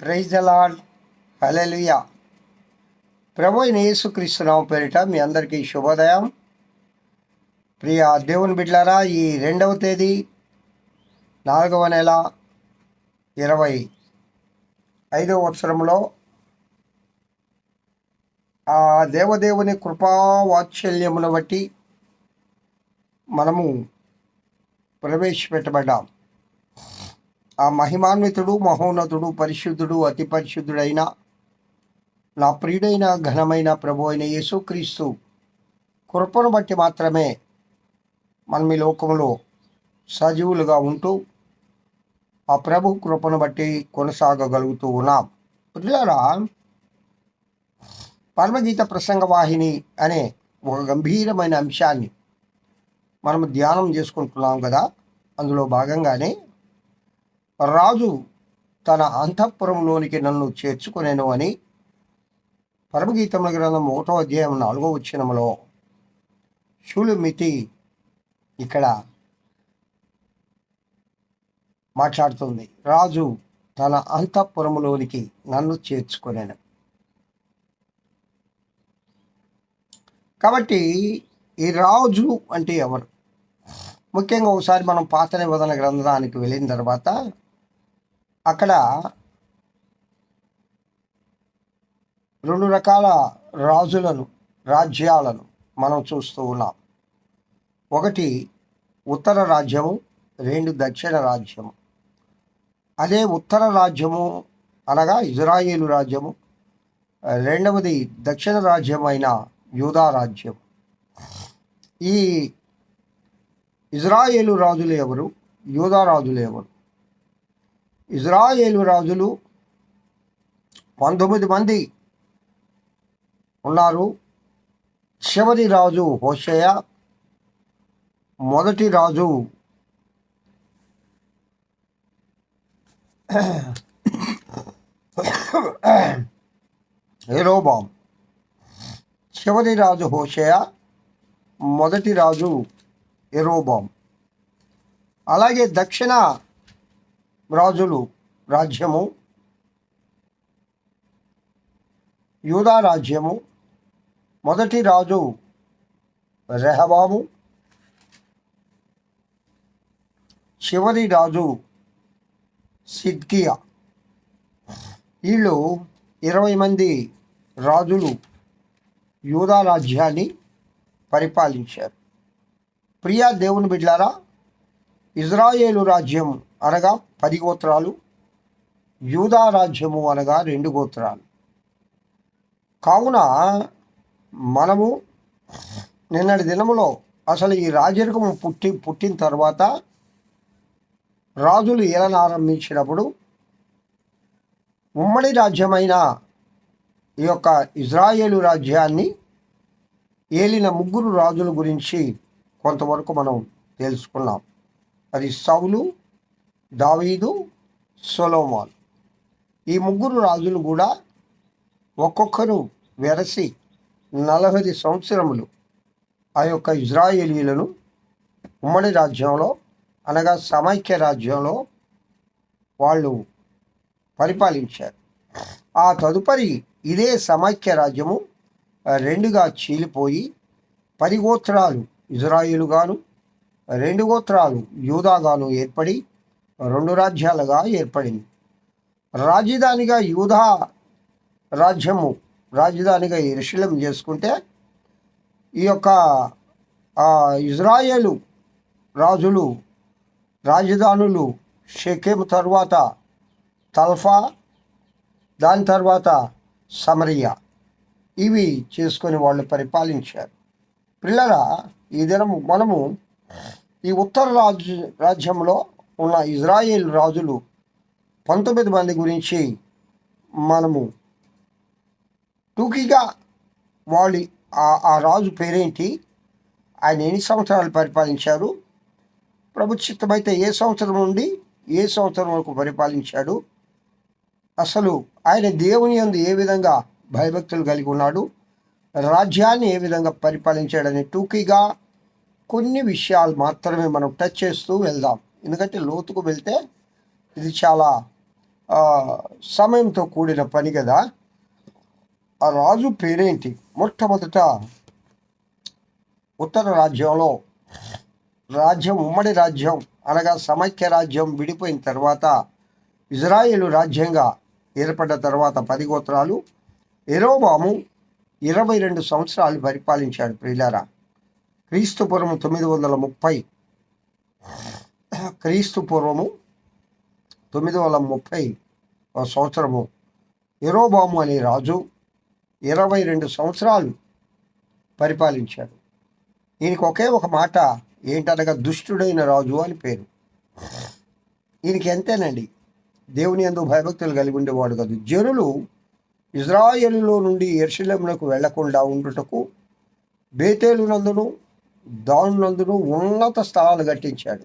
Praise the Lord hallelujah ప్రభు అయిన యేసుక్రీస్తునామ పేరిట మీ అందరికీ శుభోదయం. ప్రియ దేవుని బిడ్లారా ఈ రెండవ తేదీ నాలుగవ నెల ఇరవై ఐదవ సంవత్సరంలో ఆ దేవదేవుని కృపావాత్సల్యమును బట్టి మనము ప్రవేశపెట్టబడ్డాం. ఆ మహిమాన్వితుడు మహోన్నతుడు పరిశుద్ధుడు అతి పరిశుద్ధుడైన నా ప్రియుడైన ఘనమైన ప్రభు అయిన యేసుక్రీస్తు కృపను బట్టి మాత్రమే మనం ఈ లోకంలో సజీవులుగా ఉంటూ ఆ ప్రభు కృపను బట్టి కొనసాగగలుగుతూ ఉన్నాం. పిల్లరా పరమగీత ప్రసంగ వాహిని అనే ఒక గంభీరమైన అంశాన్ని మనం ధ్యానం చేసుకుంటున్నాం కదా. అందులో భాగంగానే రాజు తన అంతఃపురంలోనికి నన్ను చేర్చుకునేను అని పరమగీతముల గ్రంథం ఒకటో అధ్యాయం నాలుగో వచ్చినములో శూలుమితి ఇక్కడ మాట్లాడుతుంది. రాజు తన అంతఃపురములోనికి నన్ను చేర్చుకునేను. కాబట్టి ఈ రాజు అంటే ఎవరు? ముఖ్యంగా ఒకసారి మనం పాత నిబంధన గ్రంథానికి వెళ్ళిన తర్వాత అక్కడ రెండు రకాల రాజులను రాజ్యాలను మనం చూస్తూ ఉన్నాం. ఒకటి ఉత్తర రాజ్యము రెండు దక్షిణ రాజ్యము. అదే ఉత్తర రాజ్యము అనగా ఇజ్రాయేలు రాజ్యము. రెండవది దక్షిణ రాజ్యం అయిన యూదా రాజ్యం ఈ ఇజ్రాయేలు రాజులు ఎవరు? యూదా రాజులు ఎవరు? ఇజ్రాయేలు రాజులు పంతొమ్మిది మంది ఉన్నారు. చివరి రాజు హోషయ మొదటి రాజు ఎరోబాం చివరి రాజు హోషయ మొదటి రాజు ఎరోబాం అలాగే దక్షిణ రాజులు రాజ్యము యూదా రాజ్యము మొదటి రాజు రెహబాము చివరి రాజు సిద్కియా. వీళ్ళు ఇరవై మంది రాజులు యూదా రాజ్యాన్ని పరిపాలించారు. ప్రియా దేవుని బిడ్లారా ఇజ్రాయేలు రాజ్యం అనగా పది గోత్రాలు యూదా రాజ్యము అనగా రెండు గోత్రాలు. కావున మనము నిన్నటి దినములో అసలు ఈ రాజరికము పుట్టి పుట్టిన తర్వాత రాజులు ఏలన ఆరంభించినప్పుడు ఉమ్మడి రాజ్యమైన ఈ యొక్క ఇజ్రాయేలు రాజ్యాన్ని ఏలిన ముగ్గురు రాజుల గురించి కొంతవరకు మనం తెలుసుకున్నాం. అది సౌలు దావీదు సొలోమాన్. ఈ ముగ్గురు రాజులు కూడా ఒక్కొక్కరు వెరసి నలభై సంవత్సరములు ఆ యొక్క ఇజ్రాయేలీలను ఉమ్మడి రాజ్యంలో అనగా సమైక్య రాజ్యంలో వాళ్ళు పరిపాలించారు. ఆ తదుపరి ఇదే సమైక్య రాజ్యము రెండుగా చీలిపోయి పరిగోత్రాలు ఇజ్రాయిలుగాను రెండు గోత్రాలు యూదాగాను ఏర్పడి రెండు రాజ్యాలుగా ఏర్పడింది. రాజధానిగా యూదా రాజ్యము రాజధానిగా ఇరుషులం చేసుకుంటే ఈ యొక్క ఇజ్రాయేలు రాజులు రాజధానులు షెకెం తర్వాత తల్ఫా దాని తర్వాత సమరియా ఇవి చేసుకొని వాళ్ళు పరిపాలించారు. పిల్లల ఈ దినం మనము ఈ ఉత్తర రాజ్య రాజ్యంలో ఉన్న ఇజ్రాయేల్ రాజులు పంతొమ్మిది మంది గురించి మనము టూకీగా వాళ్ళు ఆ రాజు పేరేంటి? ఆయన ఎన్ని సంవత్సరాలు పరిపాలించారు? ప్రభుత్వమైతే ఏ సంవత్సరం నుండి ఏ సంవత్సరం వరకు పరిపాలించాడు? అసలు ఆయన దేవుని అందు ఏ విధంగా భయభక్తులు కలిగి ఉన్నాడు? రాజ్యాన్ని ఏ విధంగా పరిపాలించాడని టూకీగా కొన్ని విషయాలు మాత్రమే మనం టచ్ చేస్తూ వెళ్దాం. ఎందుకంటే లోతుకు వెళ్తే ఇది చాలా సమయంతో కూడిన పని కదా. ఆ రాజు పేరేంటి? మొట్టమొదట ఉత్తర రాజ్యంలో రాజ్యం ఉమ్మడి రాజ్యం అనగా సమైక్య రాజ్యం విడిపోయిన తర్వాత ఇజ్రాయేలు రాజ్యంగా ఏర్పడ్డ తర్వాత పది గోత్రాలు. ఎరోబాము ఇరవై రెండు సంవత్సరాలు పరిపాలించాడు ప్రియులారా. క్రీస్తు పూర్వము తొమ్మిది వందల ముప్పై. క్రీస్తు పూర్వము తొమ్మిది వందల ముప్పై సంవత్సరము. ఎరోబాము అనే రాజు ఇరవై రెండు సంవత్సరాలు పరిపాలించాడు. ఈయనకి ఒకే ఒక మాట ఏంటనగా దుష్టుడైన రాజు అని పేరు. ఈయనకి ఎంతేనండి? దేవుని ఎందు భయభక్తులు కలిగి ఉండేవాడు కాదు. జనులు ఇజ్రాయేలులో నుండి ఎర్షిలమునకు వెళ్ళకుండా ఉండుటకు బేతేలునందును నందును ఉన్నత స్థలాలు కట్టించాడు.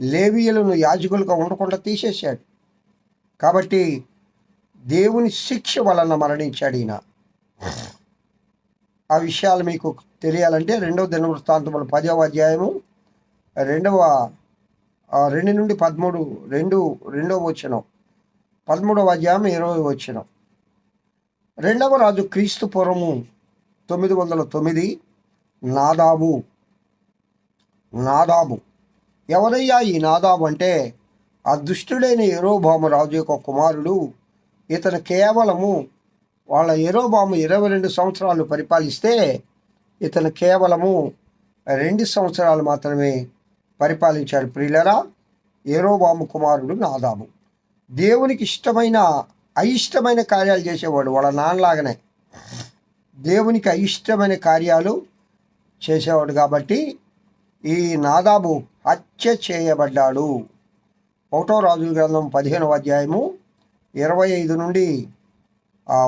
లేవియలను యాజకులుగా ఉండకుండా తీసేశాడు. కాబట్టి దేవుని శిక్ష వలన మరణించాడు ఈయన. ఆ విషయాలు మీకు తెలియాలంటే రెండవ దినవృత్తాంతములు పదవ అధ్యాయము రెండవ రెండు నుండి పదమూడు రెండు రెండవ వచనం. పదమూడవ అధ్యాయం ఇరవై వచనం. రెండవ రాజు క్రీస్తు పూర్వము తొమ్మిది వందల తొమ్మిది నాదాబు. నాదాబు. ఎవరయ్యా ఈ నాదాబు అంటే? అదృష్టుడైన దుష్టుడైన ఎరోబాము రాజు యొక్క కుమారుడు ఇతను కేవలము వాళ్ళ ఎరోబాము ఇరవై రెండు సంవత్సరాలు పరిపాలిస్తే ఇతను కేవలము రెండు సంవత్సరాలు మాత్రమే పరిపాలించాడు. ప్రియులరా ఏరోబాము కుమారుడు నాదాబు. దేవునికి ఇష్టమైన అయిష్టమైన కార్యాలు చేసేవాడు వాళ్ళ నాన్నలాగానే. దేవునికి అయిష్టమైన కార్యాలు చేసేవాడు కాబట్టి ఈ నాదాబు హత్య చేయబడ్డాడు. ఒకటో రాజుల గ్రంథం పదిహేనవ అధ్యాయము ఇరవై ఐదు నుండి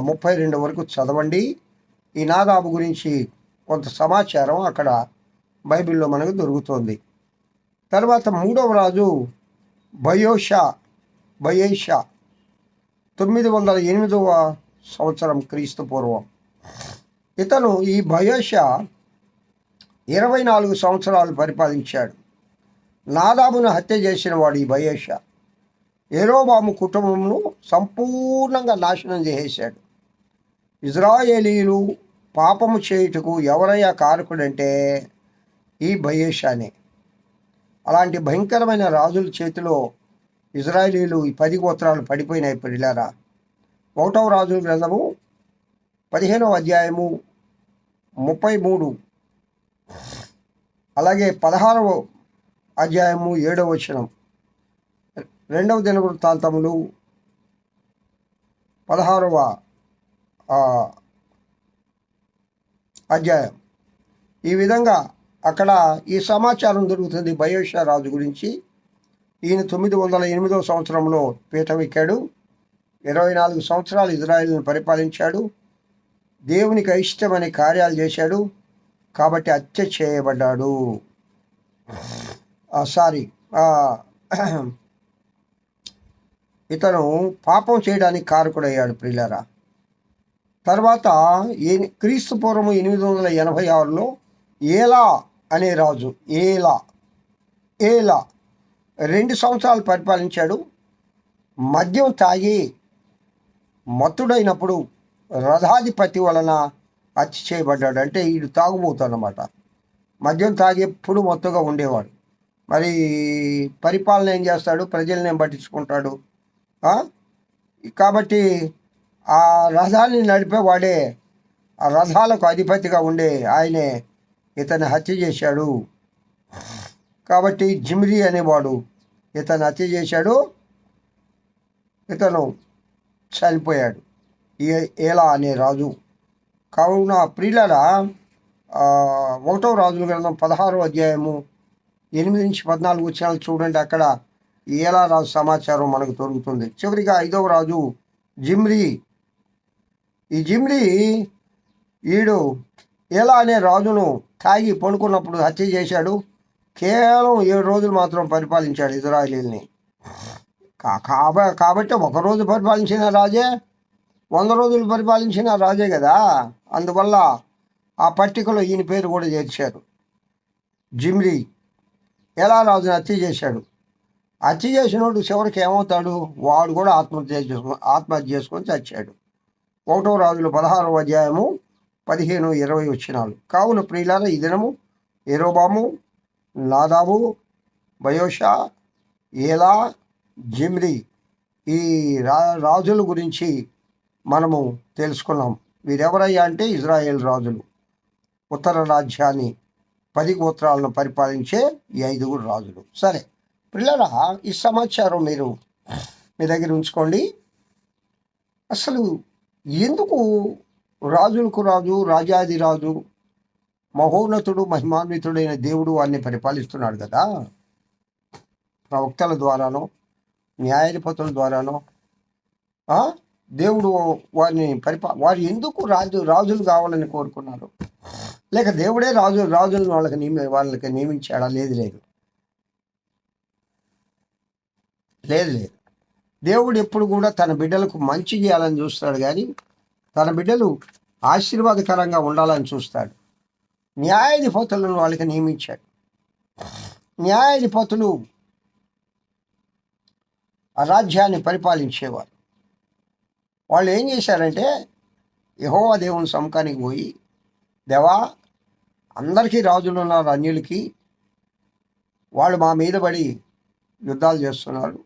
ముప్పై రెండు వరకు చదవండి. ఈ నాదాబు గురించి కొంత సమాచారం అక్కడ బైబిల్లో మనకు దొరుకుతుంది. తర్వాత మూడవ రాజు బయోషా బయేషా తొమ్మిది వందల ఎనిమిదవ సంవత్సరం క్రీస్తు పూర్వం. ఇతను ఈ బయోషా ఇరవై నాలుగు సంవత్సరాలు పరిపాలించాడు. నాదాబును హత్య చేసిన వాడు ఈ బయేషా ఎరోబాము కుటుంబమును సంపూర్ణంగా నాశనం చేసేశాడు. ఇజ్రాయేలీలు పాపము చేయుటకు ఎవరయ్యా కారకుడంటే ఈ బయేషానే అలాంటి భయంకరమైన రాజుల చేతిలో ఇజ్రాయేలీలు ఈ పది గోత్రాలు పడిపోయినాయి పిల్లారా ఒకటవ రాజుల గ్రంథము పదిహేనవ అధ్యాయము ముప్పై మూడు అలాగే పదహారవ అధ్యాయము ఏడవ వచనం. రెండవ దినవృత్తాంతములు పదహారవ అధ్యాయం. ఈ విధంగా అక్కడ ఈ సమాచారం దొరుకుతుంది బయోషా రాజు గురించి. ఈయన తొమ్మిది వందల ఎనిమిదవ సంవత్సరంలో పీఠమెక్కాడు. ఇరవై నాలుగు సంవత్సరాలు ఇజ్రాయిల్ను పరిపాలించాడు. దేవునికి అయిష్టమనే కార్యాలు చేశాడు. కాబట్టి హత్య చేయబడ్డాడు. సారీ. ఇతను పాపం చేయడానికి కారకుడయ్యాడు ప్రియులరా. తర్వాత ఏ- క్రీస్తు పూర్వం ఎనిమిది వందల ఎనభై ఆరులో ఏలా అనే రాజు ఏలా ఏలా రెండు సంవత్సరాలు పరిపాలించాడు. మద్యం తాగి మత్తుడైనప్పుడు రథాధిపతి వలన హత్య చేయబడ్డాడు. అంటే వీడు తాగుబోతాడనమాట మద్యం తాగేప్పుడు మొత్తంగా ఉండేవాడు. మరి పరిపాలన ఏం చేస్తాడు? ప్రజల్ని ఏం పట్టించుకుంటాడు? కాబట్టి ఆ రథాన్ని నడిపేవాడే ఆ రథాలకు అధిపతిగా ఉండే ఆయనే ఇతను హత్య చేశాడు. కాబట్టి జిమ్రీ అనేవాడు ఇతను హత్య చేశాడు. ఇతను చనిపోయాడు. ఏ- ఏలా అనే రాజు. కావున ప్రియులరా ఒకటో రాజుల గ్రంథం పదహారో అధ్యాయము ఎనిమిది నుంచి పద్నాలుగు వచ్చినాలు చూడండి. అక్కడ ఏలా రాజు సమాచారం మనకు దొరుకుతుంది. చివరిగా ఐదవ రాజు జిమ్రీ. ఈ జిమ్రీ ఈడు ఎలా అనే రాజును తాగి పడుకున్నప్పుడు హత్య చేశాడు. కేవలం ఏడు రోజులు మాత్రం పరిపాలించాడు ఇజ్రాయిలీల్ని. కాబ- కాబట్టి ఒక రోజు పరిపాలించిన రాజే వంద రోజులు పరిపాలించిన రాజే కదా. అందువల్ల ఆ పట్టికలో ఈయన పేరు కూడా చేర్చారు. జిమ్రీ ఎలా రాజును హత్య చేశాడు? హత్య చేసినోడు చివరికి ఏమవుతాడు? వాడు కూడా ఆత్మహత్య చేసుకుని ఆత్మహత్య చేసుకొని చచ్చాడు. ఒకటో రాజులు పదహారవ అధ్యాయము పదిహేను ఇరవై వచ్చినాలు. కావున ప్రియులార ఈ దినము ఎరోబాము నాదాబు బయోషా ఏలా జిమ్రి ఈ రా రాజుల గురించి మనము తెలుసుకున్నాం. వీరెవరయ్యా అంటే ఇజ్రాయేల్ రాజులు. ఉత్తర రాజ్యాన్ని పది గోత్రాలను పరిపాలించే ఈ ఐదుగురు రాజులు. సరే పిల్లల ఈ సమాచారం మీరు మీ దగ్గర ఉంచుకోండి. అసలు ఎందుకు రాజులకు రాజు రాజాది రాజు మహోన్నతుడు మహిమాన్వితుడైన దేవుడు వారిని పరిపాలిస్తున్నాడు కదా? ప్రవక్తల ద్వారానో న్యాయాధిపతుల ద్వారానో దేవుడు వారిని పరిపా వారు ఎందుకు రాజు రాజులు కావాలని కోరుకున్నారు? లేక దేవుడే రాజు రాజులను వాళ్ళకి నియమి వాళ్ళకి నియమించాడా? లేదు లేదు. లేదు లేదు. దేవుడు ఎప్పుడు కూడా తన బిడ్డలకు మంచి చేయాలని చూస్తాడు కానీ తన బిడ్డలు ఆశీర్వాదకరంగా ఉండాలని చూస్తాడు. న్యాయాధిపతులను వాళ్ళకి నియమించాడు. న్యాయాధిపతులు ఆ రాజ్యాన్ని పరిపాలించేవారు. వాళ్ళు ఏం చేశారంటే యహోవా దేవుని సముఖానికి పోయి దేవా అందరికీ రాజులు ఉన్నారు అన్యులకి. వాళ్ళు మా మీద పడి యుద్ధాలు చేస్తున్నారు.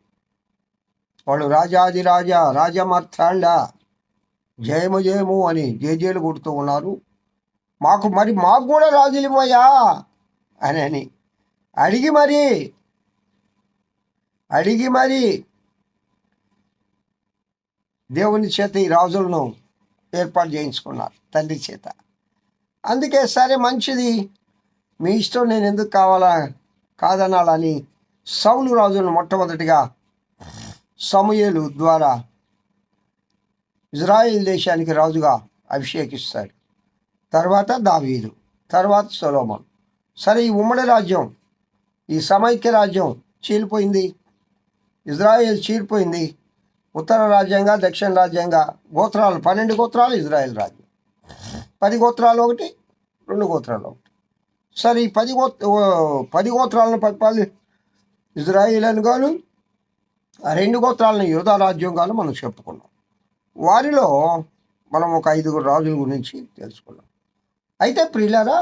వాళ్ళు రాజాది రాజా రాజమర్థాండ జయము జయము అని జేజేలు కొడుతూ ఉన్నారు. మాకు మరి మాకు కూడా రాజులు ఇవ్వయా అని అని. అడిగి మరి అడిగి మరి దేవుని చేత ఈ రాజులను ఏర్పాటు చేయించుకున్నారు తండ్రి చేత. అందుకే సరే మంచిది మీ ఇష్టం నేను ఎందుకు కావాలా కాదనాలని సౌలు రాజులను మొట్టమొదటిగా సమయలు ద్వారా ఇజ్రాయిల్ దేశానికి రాజుగా అభిషేకిస్తాడు. తర్వాత దావీదు తర్వాత సొలోమన్. సరే ఈ ఉమ్మడి రాజ్యం ఈ సమైక్య రాజ్యం చీలిపోయింది ఇజ్రాయెల్ చీలిపోయింది ఉత్తర రాజ్యంగా దక్షిణ రాజ్యంగా గోత్రాలు పన్నెండు గోత్రాలు ఇజ్రాయెల్ రాజ్యం. పది గోత్రాలు ఒకటి రెండు గోత్రాలు ఒకటి. సరే ఈ పది గోత్ర పది గోత్రాలను పరిపాలి ఇజ్రాయిల్ అని గాను ఆ రెండు గోత్రాలను యోధా రాజ్యం గాను మనం చెప్పుకున్నాం. వారిలో మనం ఒక ఐదుగురు రాజుల గురించి తెలుసుకున్నాం. అయితే ప్రియులారా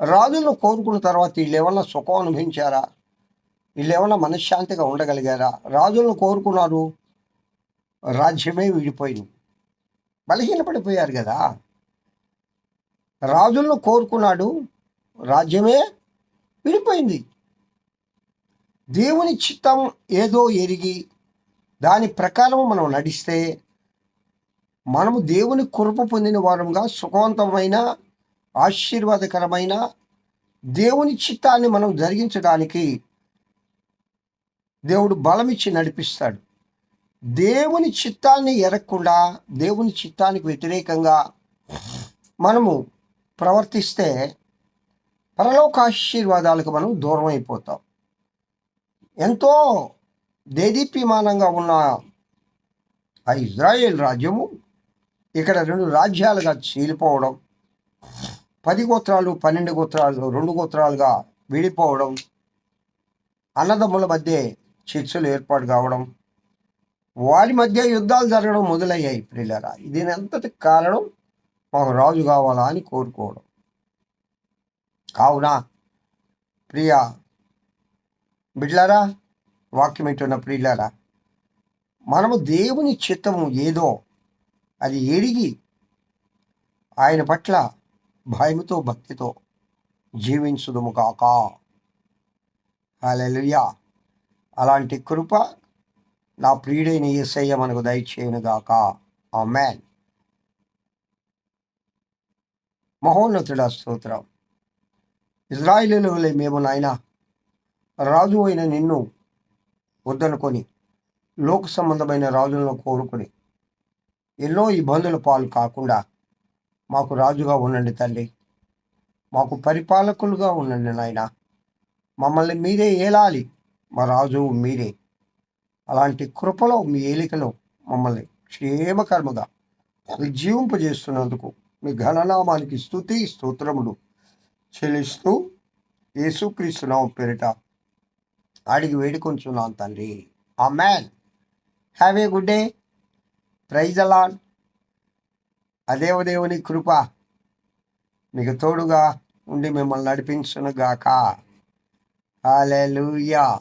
రాజులను కోరుకున్న తర్వాత వీళ్ళు ఏమన్నా సుఖం అనుభవించారా? వీళ్ళు ఏమన్నా మనశ్శాంతిగా ఉండగలిగారా? రాజులను కోరుకున్నారు రాజ్యమే విడిపోయింది. బలహీనపడిపోయారు కదా. రాజులను కోరుకున్నాడు రాజ్యమే విడిపోయింది. దేవుని చిత్తం ఏదో ఎరిగి దాని ప్రకారం మనం నడిస్తే మనము దేవుని కృప పొందిన వారంగా సుఖవంతమైన ఆశీర్వాదకరమైన దేవుని చిత్తాన్ని మనం జరిగించడానికి దేవుడు బలమిచ్చి నడిపిస్తాడు. దేవుని చిత్తాన్ని ఎరగకుండా దేవుని చిత్తానికి వ్యతిరేకంగా మనము ప్రవర్తిస్తే పరలోక ఆశీర్వాదాలకు మనం దూరం అయిపోతాం. ఎంతో దేదీప్యమానంగా ఉన్న ఆ ఇజ్రాయేల్ రాజ్యము ఇక్కడ రెండు రాజ్యాలుగా చీలిపోవడం పది గోత్రాలు పన్నెండు గోత్రాలు రెండు గోత్రాలుగా విడిపోవడం అన్నదమ్ముల మధ్య చర్చలు ఏర్పాటు కావడం వారి మధ్య యుద్ధాలు జరగడం మొదలయ్యాయి ప్రియులరా. దీని అంతటి కారణం మాకు రాజు కావాలా అని కోరుకోవడం. కావున ప్రియ బిడ్లారా వాక్యం ఏంటున్న ప్రియులారా మనము దేవుని చిత్తము ఏదో అది ఎరిగి ఆయన పట్ల భయముతో భక్తితో జీవించుదుము కాక. హల్లెలూయా. అలాంటి కృప నా ప్రియుడైన యేసయ్య మనకు దయచేయునుగాక. ఆ మ్యాన్ మహోన్నతుడ స్తోత్రం. ఇజ్రాయిలీల వలె మేము నాయన రాజు అయిన నిన్ను వద్దనుకొని లోక సంబంధమైన రాజులను కోరుకొని ఎన్నో ఇబ్బందుల పాలు కాకుండా మాకు రాజుగా ఉండండి తల్లి. మాకు పరిపాలకులుగా ఉండండి నాయన. మమ్మల్ని మీరే ఏలాలి. మా రాజు మీరే. అలాంటి కృపలో మీ ఏలికలో మమ్మల్ని క్షేమకర్మగా ఉజ్జీవింపజేస్తున్నందుకు మీ ఘననామానికి స్థుతి స్తోత్రములు చెల్లిస్తూ యేసుక్రీస్తున్నాం పేరిట అడిగి వేడుకొంచున్నాం తండ్రి. Amen have a good day. Praise అలాన్ అదేవదేవుని కృప మీకు తోడుగా ఉండి మిమ్మల్ని నడిపించునుగాక. హాలూయా